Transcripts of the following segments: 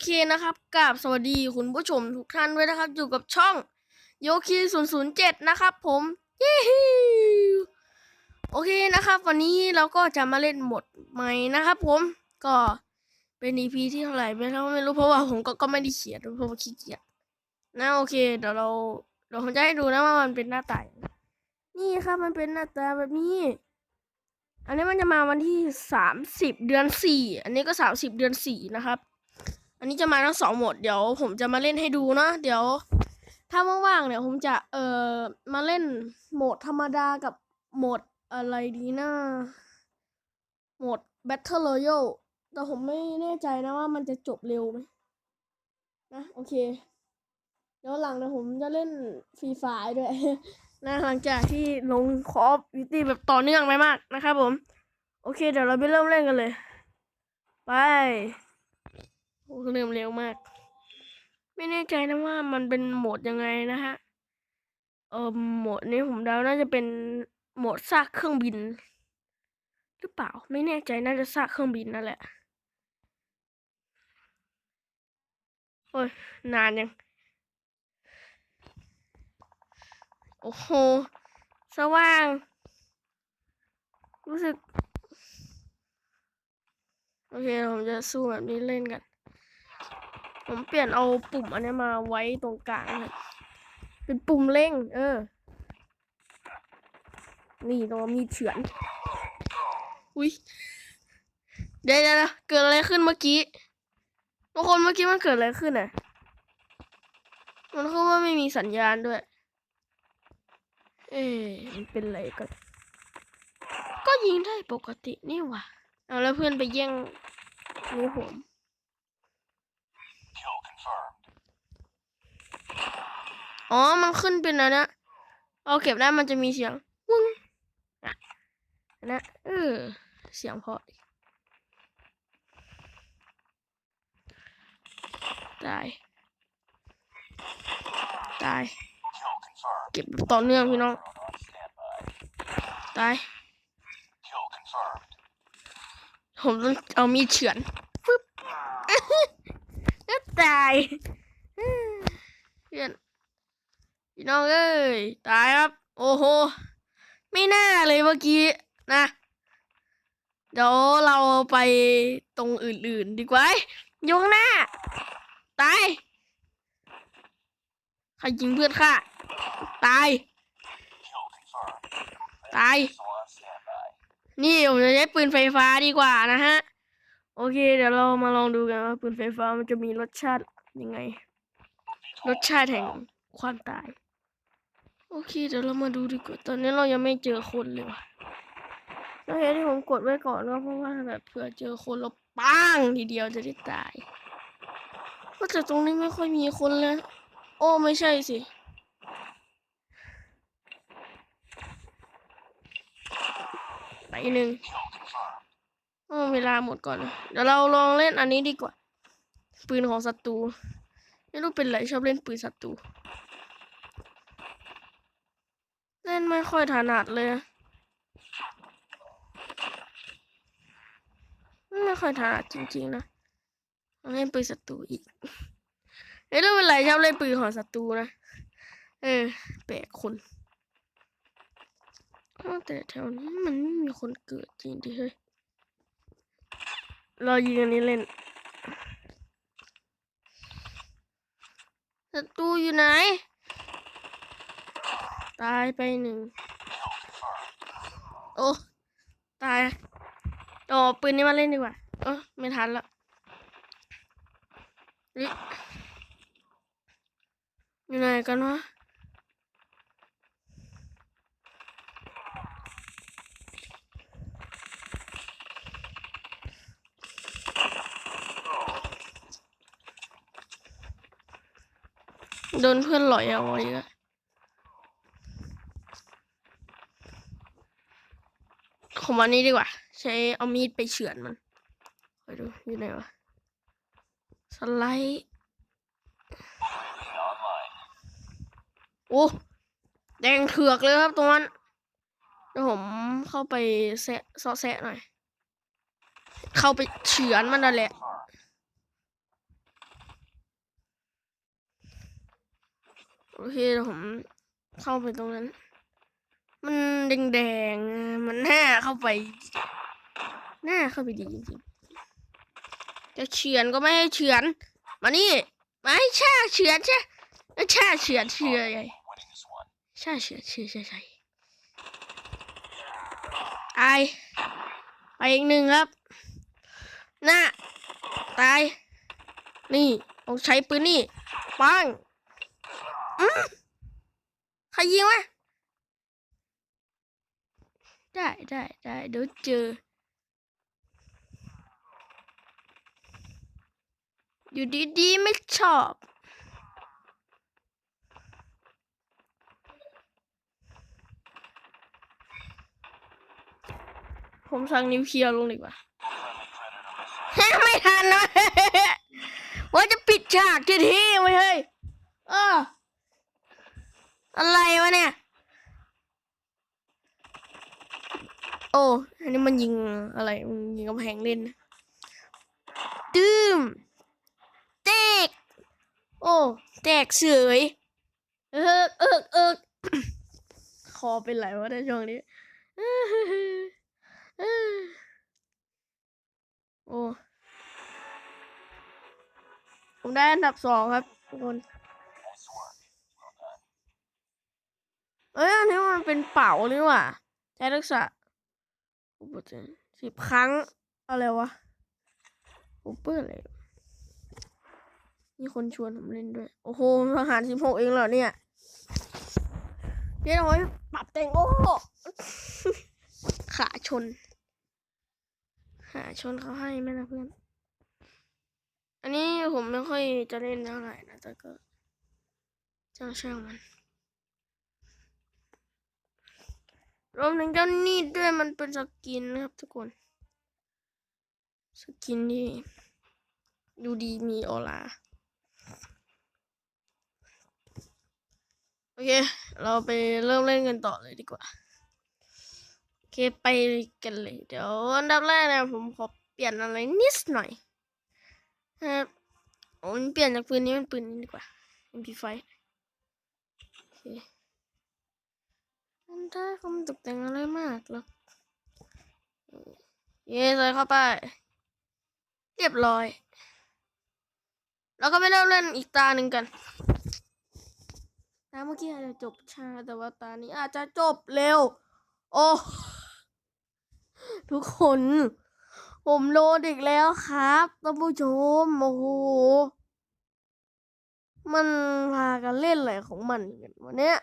เคนะครับกับสวัสดีคุณผู้ชมทุกท่านด้วยนะครับ อยู่กับช่องโยคี007 นะครับผมยี่ฮิโอเคนะครับ วันนี้เราก็จะมาเล่นหมดใหม่นะครับผมก็เป็น EP ที่เท่าไหร่ไม่รู้ไม่รู้เพราะว่าผมก็ก็ไม่ได้เขียนเพราะว่าขี้เกียจนะโอเคเดี๋ยวเราเดี๋ยวผมจะให้ดูนะว่ามันเป็นหน้าตายนี่ครับมันเป็นหน้าตาแบบนี้ อันนี้มันจะมาวันที่สามสิบเดือนสี่อันนี้ก็สามสิบเดือนสี่นะครับ อันนี้จะมาทั้งสองโหมดเดี๋ยวผมจะมาเล่นให้ดูเนาะเดี๋ยว ถ้าว่างๆเนี่ยผมจะเอ่อมาเล่นโหมดธรรมดากับโหมดอะไรดีนะโหมด Battle Royale แต่ผมไม่แน่ใจนะว่ามันจะจบเร็วไหมนะโอเค เดี๋ยวหลังเนี่ยผมจะเล่นฟรีไฟด้วยนะหลังจากที่ลงคอฟวิตี้แบบต่อเนื่องไปมากนะครับผม โอเค เดี๋ยวเราไปเริ่มเล่นกันเลย ไป โอ้เริ่มเร็วมาก ไม่แน่ใจนะว่ามันเป็นโหมดยังไงนะฮะ เออโหมดนี้ผมเดาน่าจะเป็นโหมดซากเครื่องบิน หรือเปล่า ไม่แน่ใจน่าจะซากเครื่องบินนั่นแหละโอ้ยนานยัง โอ้โห สว่าง รู้สึก โอเค ผมจะสู้แบบนี้เล่นกัน ผมเปลี่ยนเอาปุ่มอันนี้มาไว้ตรงกลางเป็นปุ่มเร่ง เออ นี่ตรงมีเฉือน อุ้ยเดี๋ยวเดเกิดอะไรขึ้นเมื่อกี้ทุกคนเมื่อกี้มันเกิดอะไรขึ้นอะ มันคือว่าไม่มีสัญญาณด้วย เอ๊มันเป็นอะไรกัน ก็ยิงได้ปกตินี่หว่า เอาแล้วเพื่อนไปแย่งนิ้วผม อ๋อ มันขึ้นเป็นอันนะเอาเก็บได้มันจะมีเสียงวึ้งอะนะเออเสียงเพราะดิตาย ตาย เก็บต่อเนื่องพี่น้อง ตาย ผมต้องเอามีดเฉือนปึ๊บก็ตายเพื่อน พี่น้องเอ้ยตายครับ โอ้โห ไม่น่าเลยเมื่อกี้นะ เดี๋ยวเราไปตรงอื่นๆ ดีกว่ายข้างหน้า ตายใครยิงเพื่อนข้าตาย ตาย นี่ผมจะใช้ปืนไฟฟ้าดีกว่านะฮะ โอเค เดี๋ยวเรามาลองดูกันว่าปืนไฟฟ้ามันจะมีรสชาติยังไง รสชาติแห่งความตาย โอเคเดี๋ยวเรามาดูดีกว่า ตอนนี้เรายังไม่เจอคนเลยว่ะสาเหตุที่ผมกดไว้ก่อนก็เพราะว่าแบบเผื่อเจอคนเราปังทีเดียวจะได้ตาย ก็แต่ตรงนี้ไม่ค่อยมีคนเลย โอ้ไม่ใช่สิ ไปหนึ่งโอ้เวลาหมดก่อน เดี๋ยวเราลองเล่นอันนี้ดีกว่า ปืนของศัตรู ไม่รู้เป็นไรชอบเล่นปืนศัตรู เล่นไม่ ค่อยถนัดเลย ไม่ค่อยถนัดจริง ๆ นะต้องเล่นปืนศัตรูอีกไม่รู้เป็นไรชอบเล่นปืนของศัตรูนะ เออ แปลกคนแต่แถวนี้มันไม่มีคนเกิดจริงดิเฮ้ยเรายิงอันนี้เล่นศัตรูอยู่ไหน ตายไปหนึ่ง โอ้ ตายต่อปืนนี้มาเล่นดีกว่า เออไม่ทันละลิอยู่ไหนกันวะโดนเพื่อนหลอยเอาไว้อีกแล้ ผมวันนี้ดีกว่า ใช้เอามีดไปเฉือนมันไปดูอยู่ไหนวะสไลด์โอ้แดงเถือกเลยครับตรงนั้นเดี๋ยวผมเข้าไปแซะซอแซะหน่อย เข้าไปเฉือนมันนั่นแหละโอเคผมเข้าไปตรงนั้น มันแดงๆ มันหน่าเข้าไป หน่าเข้าไปดีจริงๆ จะเฉือนก็ไม่ให้เฉือน มานี่มาให้ช่าเฉือนใช่แล้ช่าเฉือนเฉือนใหญ่ช่าเฉือนเฉือนใช่ใช่ตายไปอีกหนึ่งครับ หน้า ตาย นี่ต้องใช้ปืนนี่ปังอืมใครยิงวะ ได้ได้ได้เดี๋ยวเจอ อยู่ดีๆไม่ชอบผมสั่งนิวเคลียร์ลงดีกว่าไม่ทันนะว่าจะปิดฉากทีทีไว้เฮ้ยเอออะไรวะเนี่ย โอ้ อันนี้มันยิงอะไร มันยิงกำแพงเล่นนะตืมแตก โอ้ แตกเสยเอิกเอิกเอิกคอเป็นไรวะในช่วงนี้ โอ้ ผมได้อันดับสองครับทุกคนเอ้ยอันนี้มันเป็นเป๋านี่ว่าใช้ทักษะ อุปกรณ์สิบครั้ง อะไรวะอุปเปอร์อะไรมีคนชวนผมเล่นด้วย โอ้โหทหารสิบหกเองเหรอเนี่ยเดี๋ยวเราให้ปรับแต่งโอ้โหขาชน ขาชนเขาให้ไหมนะเพื่อน อันนี้ผมไม่ค่อยจะเล่นเท่าไหร่นะแต่ก็ช่างช่างๆมัน รวมถึงเจ้านี่ด้วยมันเป็นสกินนะครับทุกคน สกินที่ดูดีมีออร่าโอเค เราไปเริ่มเล่นกันต่อเลยดีกว่า โอเคไปกันเลย เดี๋ยวอันดับแรกนะผมขอเปลี่ยนอะไรนิดหน่อยครับผมเปลี่ยนจากปืนนี้เป็นปืนนี้ดีกว่า MP5 โอเค มันได้คำตกแต่งอะไรมากหรอกเย้ใส่เข้าไป เรียบร้อย แล้วก็ไปเริ่มเล่นอีกตาหนึ่งกันตาเมื่อกี้อาจจะจบช้าแต่ว่าตานี้อาจจะจบเร็ว โอ้ทุกคน ผมโลดอีกแล้วครับท่านผู้ชมโอ้โหมันพากันเล่นอะไรของมันกันวันเนี้ย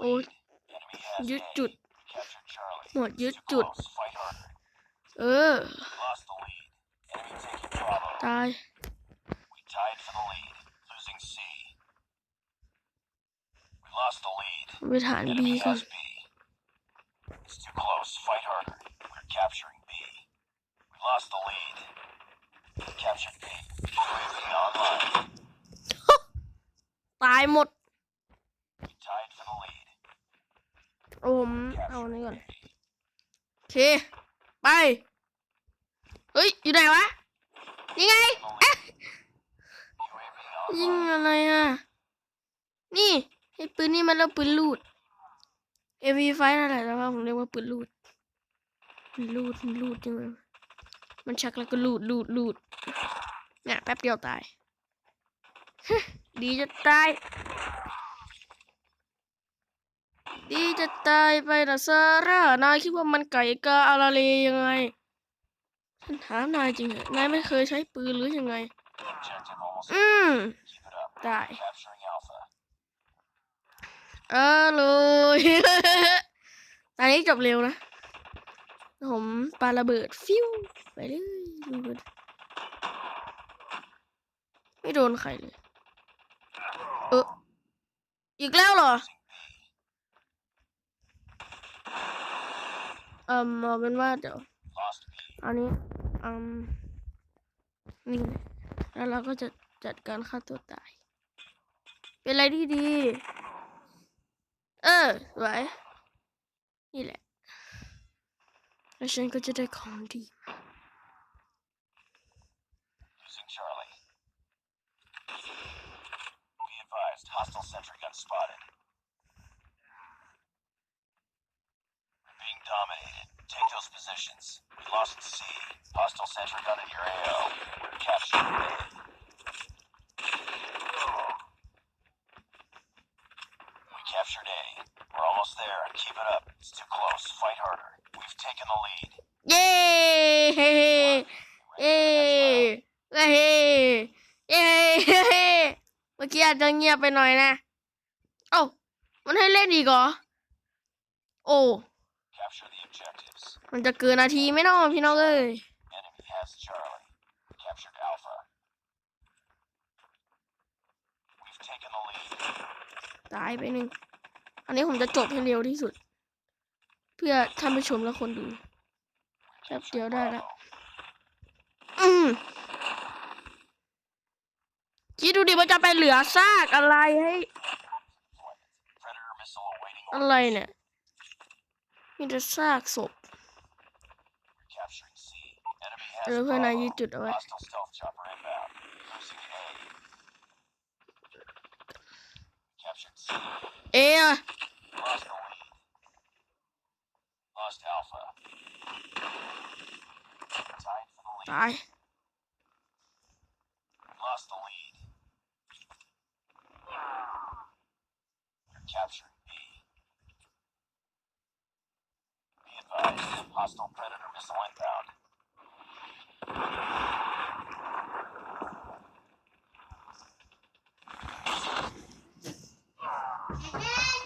objective. Lost the Oh, lead. Enemy has ยึด A. จุด Captured Charlie. หมวดยึด Too จุด close. Fight harder. เออ Lost the lead. Enemy taking Bravo. ตาย We tied for the lead. Losing C. We lost the lead. ไปฐานบี Enemy ก่อน has B. It's too close. Fight harder. We're capturing B. We lost the lead. Captured B. UAV online. ตายหมด We tied for the lead. โอ้ผมเอาอันนี้ก่อนโอเค ไป เฮ้ย อยู่ไหนวะ นี่ไงเอ๊ะ UAV ยิง online. อะไรอะ นี่ไอ้ปืนนี่มันเรียกปืนลูด AV5 นั่นแหละแต่ว่าผมเรียกว่าปืนลูดปืนลูดมันลูดจังเลยมันชักแล้วก็ลูดลูดลูดเนี่ยแป๊บเดียวตายฮะดีจะตาย ดี จะตายไปนะซาร่า นายคิดว่ามันไก่กาอาราเลยังไง ฉันถามนายจริงเหรอนายไม่เคยใช้ปืนหรือยังไง อืม Keep it up. ได้ เออเลยตอนนี้จบเร็วนะ ผมปาระเบิดฟิวไปเลยไม่โดนใครเลย เออ อีกแล้วเหรอ เอ่มเอาเป็นว่าเดี๋ยวอันนี้อืมนี่แล้วเราก็จะจัดการฆ่าตัวตาย เป็นอะไรที่ดี เออสวยนี่แหละ แล้วฉันก็จะได้ของดี Losing Charlie. spotted. dominated. Take those positions. We lost C. Hostile sentry gun in your AO. We're capturing A. We captured A. We're almost there. Keep it up. It's too close. Fight harder. We've taken the lead. เย้เฮ้เย้เฮ้เย้เฮ้เมื่อกี้อาจจะเงียบไปหน่อยนะ เอ้ามันให้เล่นอีกเหรอ โอ้ Capture the objectives. มันจะเกินนาทีไหม่น้องพี่น้องเอ้ย Enemy has Charlie. Captured Alpha. We've taken the lead. ตายไปหนึ่ง อันนี้ผมจะจบให้เร็วที่สุด เพื่อท่านผู้ชมและคนดูแป๊บเดียวได้แล้วอืมคิดดูดิมันจะไปเหลือซากอะไรให้ Predator missile awaiting อะ orders. ไรเนี่ย มีแต่ซากศพ Capturing C. Enemy เอ has อเพื่อนนาย Bravo. ยืดจุดเอาไว้ Hostile stealth chopper inbound. Losing A. Captured C. เอะ Lost the lead. Lost Alpha. Tied for the lead. ตาย Lost the lead. We're Hostile predator missile inbound.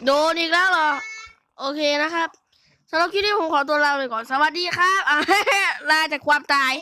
โดนอีกแล้วเหรอ โอเคนะครับสำหรับคลิปนี้ผมขอตัวลาไปก่อน สวัสดีครับอะลาจากความตาย